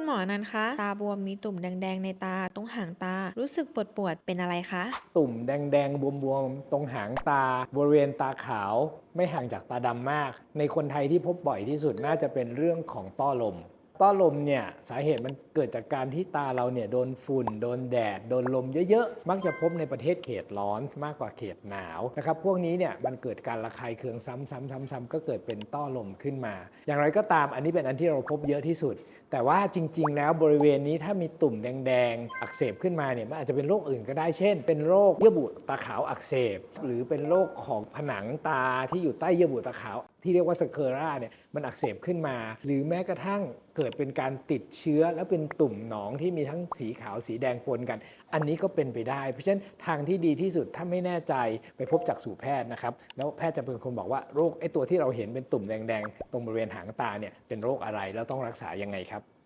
คุณหมอนันคะ ตาบวมมีตุ่มแดงๆ ในตาตรงหางตา รู้สึกปวดๆเป็นอะไรคะ ตุ่มแดงๆ บวมๆ ตรงหางตา บริเวณตาขาว ไม่ห่างจากตาดำมาก ในคนไทยที่พบบ่อยที่สุดน่าจะเป็นเรื่องของต้อลม ต้อลมเนี่ยสาเหตุมันเกิดจากการที่ตาเราเนี่ยโดนฝุ่น โดนแดด โดนลมเยอะๆ มักจะพบในประเทศเขตร้อนมากกว่าเขตหนาวนะครับพวกนี้เนี่ยมันเกิดการระคายเคืองซ้ำๆๆๆ ก็เกิดเป็นต้อลมขึ้นมา อย่างไรก็ตามอันนี้เป็นอันที่เราพบเยอะที่สุด แต่ว่าจริง ๆ แล้วบริเวณนี้ถ้ามีตุ่มแดงๆ อักเสบขึ้นมาเนี่ยมันอาจจะเป็นโรคอื่นก็ได้เช่น เป็นโรคเยื่อบุตาขาวอักเสบ หรือเป็นโรคของผนังตาที่อยู่ใต้เยื่อบุตาขาวที่เรียกว่าสเคอราเนี่ยมันอักเสบขึ้นมา หรือแม้กระทั่งเกิดเป็นการติดเชื้อ แล้วเป็นตุ่มหนองที่มีทั้งสีขาวสีแดงปนกัน อันนี้ก็เป็นไปได้ เพราะฉะนั้นทางที่ดีที่สุดถ้าไม่แน่ใจไปพบจักษุแพทย์นะครับ แล้วแพทย์จะเป็นคนบอกว่าโรคไอ้ตัวที่เราเห็นเป็นตุ่มแดงๆ ตรงบริเวณหางตาเนี่ยเป็นโรคอะไรแล้วต้องรักษายังไงครับ